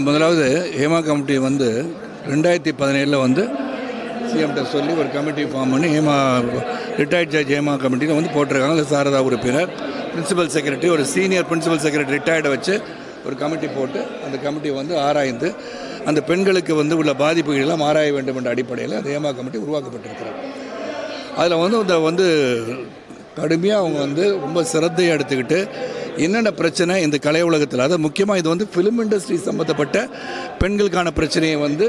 முதலாவது ஹேமா கமிட்டி வந்து ரெண்டாயிரத்தி பதினேழில் வந்து சிஎம்கிட்ட சொல்லி ஒரு கமிட்டி ஃபார்ம் பண்ணி ஹேமா ரிட்டையர்ட் ஜட்ஜ் ஹேமா கமிட்டியில் வந்து போட்டிருக்காங்க. அதில் சாரதா உறுப்பினர் பிரின்சிபல் செக்ரட்டரி ஒரு சீனியர் பிரின்சிபல் செக்ரட்டரி ரிட்டையர்டை வச்சு ஒரு கமிட்டி போட்டு அந்த கமிட்டி வந்து ஆராய்ந்து அந்த பெண்களுக்கு வந்து உள்ள பாதிப்புகள் எல்லாம் ஆராய வேண்டும் என்ற அடிப்படையில் அந்த ஏமா கமிட்டி உருவாக்கப்பட்டிருக்கிறார் அதில் வந்து இந்த வந்து கடுமையாக அவங்க வந்து ரொம்ப சிரத்தையை எடுத்துக்கிட்டு என்னென்ன பிரச்சனை இந்த கலை உலகத்தில் அதாவது முக்கியமாக இது வந்து ஃபிலிம் இண்டஸ்ட்ரி சம்மந்தப்பட்ட பெண்களுக்கான பிரச்சனையை வந்து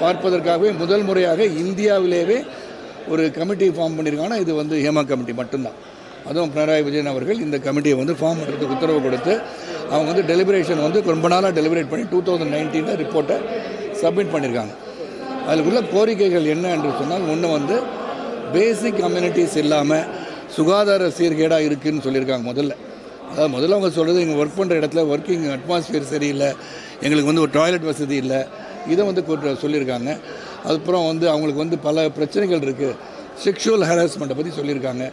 பார்ப்பதற்காகவே முதல் முறையாக இந்தியாவிலேயே ஒரு கமிட்டி ஃபார்ம் பண்ணியிருக்காங்கன்னா இது வந்து ஹேமா கமிட்டி மட்டும்தான். அதுவும் பினராயி விஜயன் அவர்கள் இந்த கமிட்டியை வந்து ஃபார்ம் பண்ணுறதுக்கு உத்தரவு கொடுத்து அவங்க வந்து டெலிபரேஷன் வந்து ரொம்ப நாளாக டெலிபரேட் பண்ணி டூ தௌசண்ட் நைன்டீனில் ரிப்போர்ட்டை சப்மிட் பண்ணியிருக்காங்க. அதில் உள்ள கோரிக்கைகள் என்ன என்று சொன்னால் ஒன்று வந்து பேசிக் கம்யூனிட்டிஸ் இல்லாமல் சுகாதார சீர்கேடாக இருக்குதுன்னு சொல்லியிருக்காங்க முதல்ல. அதாவது முதல்ல அவங்க சொல்கிறது எங்கள் ஒர்க் பண்ணுற இடத்துல ஒர்க்கிங் அட்மாஸ்ஃபியர் சரியில்லை எங்களுக்கு வந்து ஒரு டாய்லெட் வசதி இல்லை இதை வந்து சொல்லியிருக்காங்க. அதுக்கப்புறம் வந்து அவங்களுக்கு வந்து பல பிரச்சனைகள் இருக்குது செக்ஷுவல் ஹராஸ்மெண்ட்டை பற்றி சொல்லியிருக்காங்க.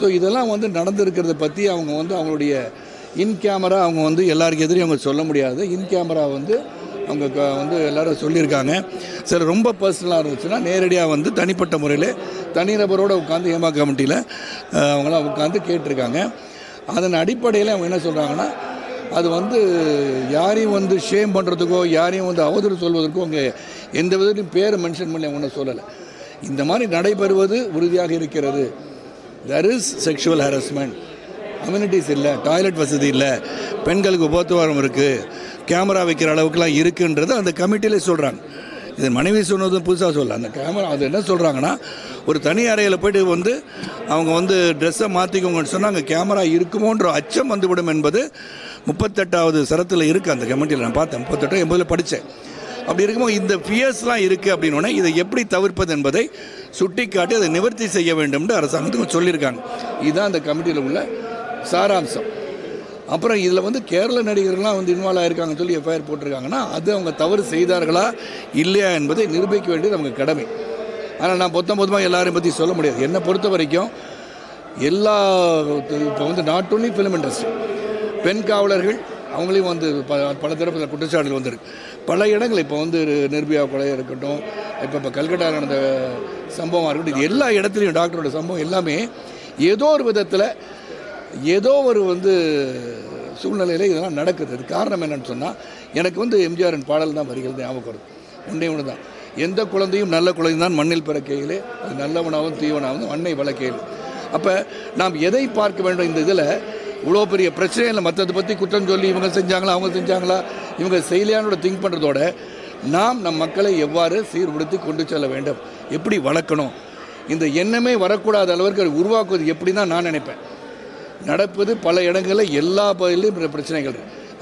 ஸோ இதெல்லாம் வந்து நடந்திருக்கிறத பற்றி அவங்க வந்து அவங்களுடைய இன் கேமரா அவங்க வந்து எல்லாருக்கு எதிரையும் அவங்க சொல்ல முடியாது. இன் கேமரா வந்து அவங்க க- வந்து எல்லோரும் சொல்லியிருக்காங்க. சில ரொம்ப பர்சனலாக இருந்துச்சுன்னா நேரடியாக வந்து தனிப்பட்ட முறையில் தனிநபரோடு உட்காந்து ஹேமா கமிட்டியில் அவங்களாம் உட்காந்து கேட்டிருக்காங்க. அதன் அடிப்படையில் அவங்க என்ன சொல்கிறாங்கன்னா அது வந்து யாரையும் வந்து ஷேம் பண்ணுறதுக்கோ யாரையும் வந்து அவதூறு சொல்வதற்கோ அங்கே எந்த விதத்திலும் பேரை மென்ஷன் பண்ணி அவங்க ஒன்றும் சொல்லலை. இந்த மாதிரி நடைபெறுவது உறுதியாக இருக்கிறது. There is sexual harassment amenities இல்லை டாய்லெட் வசதி இல்லை பெண்களுக்கு உபத்துவாரம் இருக்குது கேமரா வைக்கிற அளவுக்குலாம் இருக்குன்றது அந்த கமிட்டியிலே சொல்கிறாங்க இது மனைவி சொன்னதும் புதுசாக சொல்ல அந்த கேமரா அது என்ன சொல்கிறாங்கன்னா ஒரு தனி அறையில் போய்ட்டு வந்து அவங்க வந்து ட்ரெஸ்ஸை மாற்றிக்கோங்கன்னு சொன்னால் அங்கே கேமரா இருக்குமோன்ற அச்சம் வந்துவிடும் என்பது முப்பத்தெட்டாவது சரத்தில் இருக்குது அந்த கமிட்டியில் நான் பார்த்தேன் முப்பத்தெட்டோ எண்பதில் படித்தேன் அப்படி இருக்கும்போது இந்த ஃபியர்ஸ்லாம் இருக்குது அப்படின்னோடனே இதை எப்படி தவிர்ப்பது என்பதை சுட்டிக்காட்டி அதை நிவர்த்தி செய்ய வேண்டும்னு அரசாங்கத்துக்கு சொல்லியிருக்காங்க. இதுதான் அந்த கமிட்டியில் உள்ள சாராம்சம். அப்புறம் இதில் வந்து கேரள நடிகர்கள்லாம் வந்து இன்வால்வ் ஆயிருக்காங்கன்னு சொல்லி எஃப்ஐஆர் போட்டிருக்காங்கன்னா அது அவங்க தவறு செய்தார்களா இல்லையா என்பதை நிரூபிக்க வேண்டியது அவங்க கடமை. ஆனால் நான் பொத்தம் பொதுமாக எல்லாரையும் பற்றி சொல்ல முடியாது. என்னை பொறுத்த வரைக்கும் எல்லா இப்போ வந்து நாட் ஒன்லி ஃபிலிம் இண்டஸ்ட்ரி பெண் காவலர்கள் அவங்களையும் வந்து ப பல தரப்பு குற்றச்சாட்டுகள் வந்திருக்கு. பல இடங்கள் இப்போ வந்து நிர்பயா கொலையாக இருக்கட்டும் இப்போ இப்போ கல்கட்டாவில் நடந்த சம்பவமாக இருக்கட்டும் இது எல்லா இடத்துலையும் டாக்டரோட சம்பவம் எல்லாமே ஏதோ ஒரு விதத்தில் ஏதோ ஒரு வந்து சூழ்நிலையில் இதெல்லாம் நடக்குது. அது காரணம் என்னன்னு சொன்னால் எனக்கு வந்து எம்ஜிஆரின் பாடல் தான் வரிகள் ஞாபகம் வருது. ஒன்றே ஒன்று தான் எந்த குழந்தையும் நல்ல குழந்தை தான் மண்ணில் பிறக்கையிலே அது நல்லவனாகவும் தீவனாகவும் மண்ணை வளர்க்கையில். அப்போ நாம் எதை பார்க்க வேண்டும் இந்த இதில்? இவ்வளோ பெரிய பிரச்சனை இல்லை. மற்றதை பற்றி குற்றம் சொல்லி இவங்க செஞ்சாங்களா அவங்க செஞ்சாங்களா? இவங்க செய்யலையானோட திங்க் பண்ணுறதோட நாம் நம் மக்களை எவ்வாறு சீர்படுத்தி கொண்டு செல்ல வேண்டும்? எப்படி வளர்க்கணும்? இந்த எண்ணமே வரக்கூடாத அளவிற்கு அதை உருவாக்குவது எப்படி தான் நான் நினைப்பேன். நடப்பது பல இடங்களில் எல்லா பகுதியிலும் பிரச்சனைகள்.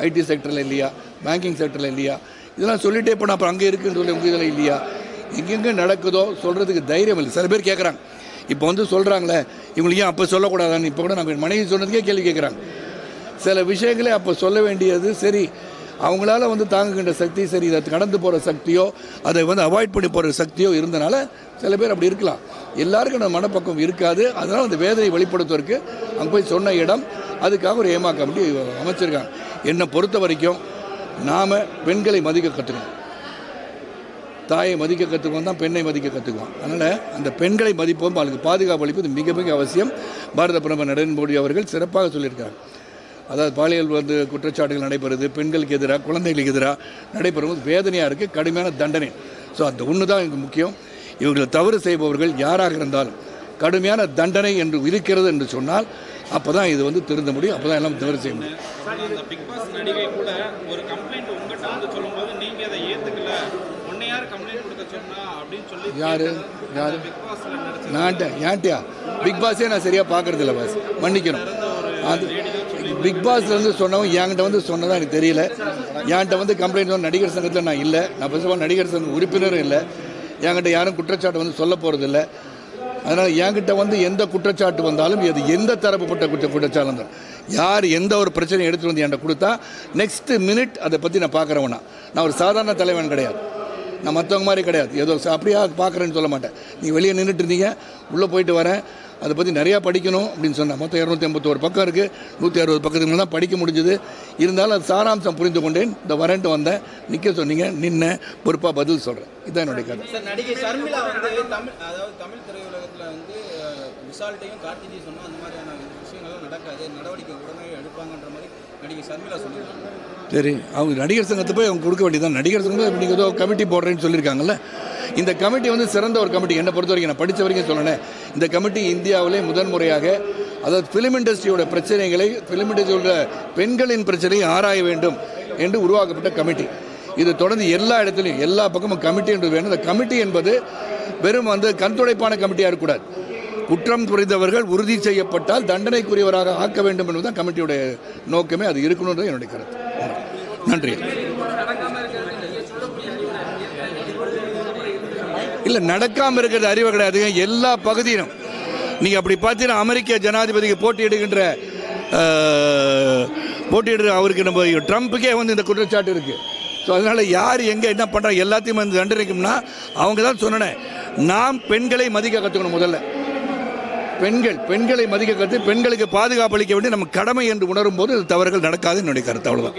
ஐடி செக்டரில் இல்லையா? பேங்கிங் செக்டரில் இல்லையா? இதெல்லாம் சொல்லிட்டே போனால் அப்புறம் அங்கே இருக்குன்னு சொல்லி உங்கள் இதில் இல்லையா? எங்கெங்கே நடக்குதோ சொல்கிறதுக்கு தைரியம் இல்லை. சில பேர் கேட்குறாங்க இப்போ வந்து சொல்கிறாங்களே இவங்களுக்கு ஏன் அப்போ சொல்லக்கூடாதான்னு? இப்போ கூட நாங்கள் மனைவி சொன்னதுக்கே கேள்வி கேட்குறாங்க. சில விஷயங்களே அப்போ சொல்ல வேண்டியது சரி அவங்களால வந்து தாங்குகின்ற சக்தி சரி இதை கடந்து போகிற சக்தியோ அதை வந்து அவாய்ட் பண்ணி போகிற சக்தியோ இருந்தனால சில பேர் அப்படி இருக்கலாம். எல்லாருக்கும் நம்ம மனப்பக்கம் இருக்காது. அதனால் அந்த வேதனை வெளிப்படுத்துவதற்கு அங்கே போய் சொன்ன இடம் அதுக்காக ஒரு ஏமா கமிட்டி அமைச்சிருக்காங்க. என்னை பொறுத்த வரைக்கும் நாம் பெண்களை மதிக்க கற்றுக்கணும். தாயை மதிக்க கற்றுக்குவோம் தான் பெண்ணை மதிக்க கற்றுக்குவோம் அதனால் அந்த பெண்களை மதிப்போம் அவளுக்கு பாதுகாப்பு அளிப்பது மிக மிக அவசியம். பாரத பிரதமர் நரேந்திர மோடி அவர்கள் சிறப்பாக சொல்லியிருக்காங்க அதாவது பாலியல் வந்து குற்றச்சாட்டுகள் நடைபெறுது பெண்களுக்கு எதிராக குழந்தைகளுக்கு எதிராக நடைபெறும்போது வேதனையாக இருக்குது கடுமையான தண்டனை. ஸோ அந்த ஒன்று தான் எனக்கு முக்கியம். இவர்கள் தவறு செய்பவர்கள் யாராக இருந்தாலும் கடுமையான தண்டனை என்று இருக்கிறது என்று சொன்னால் அப்போ தான் இது வந்து திருந்த முடியும். அப்போ தான் எல்லாம் தவறு செய்ய முடியும் சார் இந்த பிக் பாஸ் நடிகை கூட ஒரு கம்ப்ளைண்ட் உங்ககிட்ட வந்து சொல்லும்போது நீங்க அதை ஏத்துக்கல உன்னை யார் யாரு? நான்ட்ட ஏன்ட்டியா பிக் பாஸே நான் சரியாக பார்க்கறது இல்லை பாஸ் மன்னிக்கணும். அது பிக் பாஸ்லேருந்து சொன்னவன் என்கிட்ட வந்து சொன்னதா எனக்கு தெரியல. என்கிட்ட வந்து கம்ப்ளைண்ட் வந்து நடிகர் சங்கத்தில் நான் இல்லை. நான் ஆல் நடிகர் சங்க உறுப்பினரும் இல்லை. என்கிட்ட யாரும் குற்றச்சாட்டு வந்து சொல்ல போகிறதில்ல அதனால் என்கிட்ட வந்து எந்த குற்றச்சாட்டு வந்தாலும் அது எந்த தரப்புப்பட்ட குற்ற குற்றச்சாட்டு யார் எந்த ஒரு பிரச்சனையை எடுத்துகிட்டு வந்து என்கிட்ட கொடுத்தா நெக்ஸ்ட் மினிட் அதை பற்றி நான் பார்க்குறவனா. நான் ஒரு சாதாரண தலைவன் கிடையாது. நான் மற்றவங்க மாதிரி கிடையாது. ஏதோ அப்படியா பார்க்குறேன்னு சொல்ல மாட்டேன். நீங்கள் வெளியே நின்றுட்டு இருந்தீங்க உள்ளே போயிட்டு வரேன். அதை பற்றி நிறையா படிக்கணும் அப்படின்னு சொன்னேன் மொத்தம் இரநூத்தி ஐம்பத்தோரு பக்கம் இருக்குது நூற்றி அறுபது பக்கத்துக்கு மேலே தான் படிக்க முடிஞ்சுது. இருந்தாலும் அது சாராம்சம் புரிந்து கொண்டேன். இந்த வரேன்ட்டு வந்தேன். நிற்க சொன்னீங்க நின்ன பொறுப்பாக பதில் சொல்கிறேன் இதுதான் என்னுடைய கதை நடிகை ஷர்மிளா வந்து தமிழ் அதாவது தமிழ் திரையுலகத்தில் வந்து விஷால்ட்டையும் சொன்னால் அந்த மாதிரியான விஷயங்கள்லாம் நடக்காது. நடவடிக்கை உடனே எடுப்பாங்கன்ற மாதிரி நடிகை சர்மிளா சொல்லியிருக்காங்க சரி அவங்க நடிகர் சங்கத்தை போய் அவங்க கொடுக்க வேண்டியதான் நடிகர் சங்கம் இப்படி நீங்கள் ஏதோ கமிட்டி போடுறேன்னு சொல்லியிருக்காங்கல்ல. இந்த கமிட்டி வந்து சிறந்த ஒரு கமிட்டி என்னை பொறுத்த வரைக்கும் நான் படித்த வரைக்கும் சொல்லணேன் இந்த கமிட்டி இந்தியாவிலே முதன்முறையாக அதாவது ஃபிலிம் இண்டஸ்ட்ரியோட பிரச்சனைகளை ஃபிலிம் இண்டஸ்ட்ரியோட பெண்களின் பிரச்சனையை ஆராய வேண்டும் என்று உருவாக்கப்பட்ட கமிட்டி இது தொடர்ந்து எல்லா இடத்துலையும் எல்லா பக்கமும் கமிட்டி என்று வேணும். இந்த கமிட்டி என்பது வெறும் வந்து கண்துடைப்பான கமிட்டியாக இருக்கக்கூடாது. குற்றம் புரிந்தவர்கள் உறுதி செய்யப்பட்டால் தண்டனைக்குரியவராக ஆக்க வேண்டும் என்பதுதான் கமிட்டியுடைய நோக்கமே. அது இருக்கணுன்றது என்னுடைய கருத்து. நன்றி. இல்லை நடக்காமல் இருக்கிறது அறிவு கிடையாது. எல்லா பகுதியிலும். நீங்கள் அப்படி பார்த்தீங்கன்னா அமெரிக்க ஜனாதிபதிக்கு போட்டியிடுகின்ற போட்டியிடுற அவருக்கு நம்ம ட்ரம்ப்புக்கே வந்து இந்த குற்றச்சாட்டு இருக்குது ஸோ அதனால் யார் எங்கே என்ன பண்ணுறாங்க எல்லாத்தையும் வந்து தண்டனைக்கும்னா அவங்க தான் சொன்னேன். நாம் பெண்களை மதிக்க கற்றுக்கணும் முதல்ல. பெண்கள் பெண்களை மதிக்க கற்று பெண்களுக்கு பாதுகாப்பு அளிக்க வேண்டிய நம்ம கடமை என்று உணரும் போது தவறுகள் நடக்காது என்னுடைய கருத்து. அவ்வளோதான்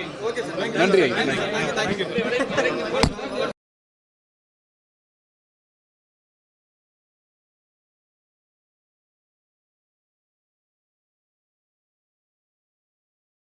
நன்றி.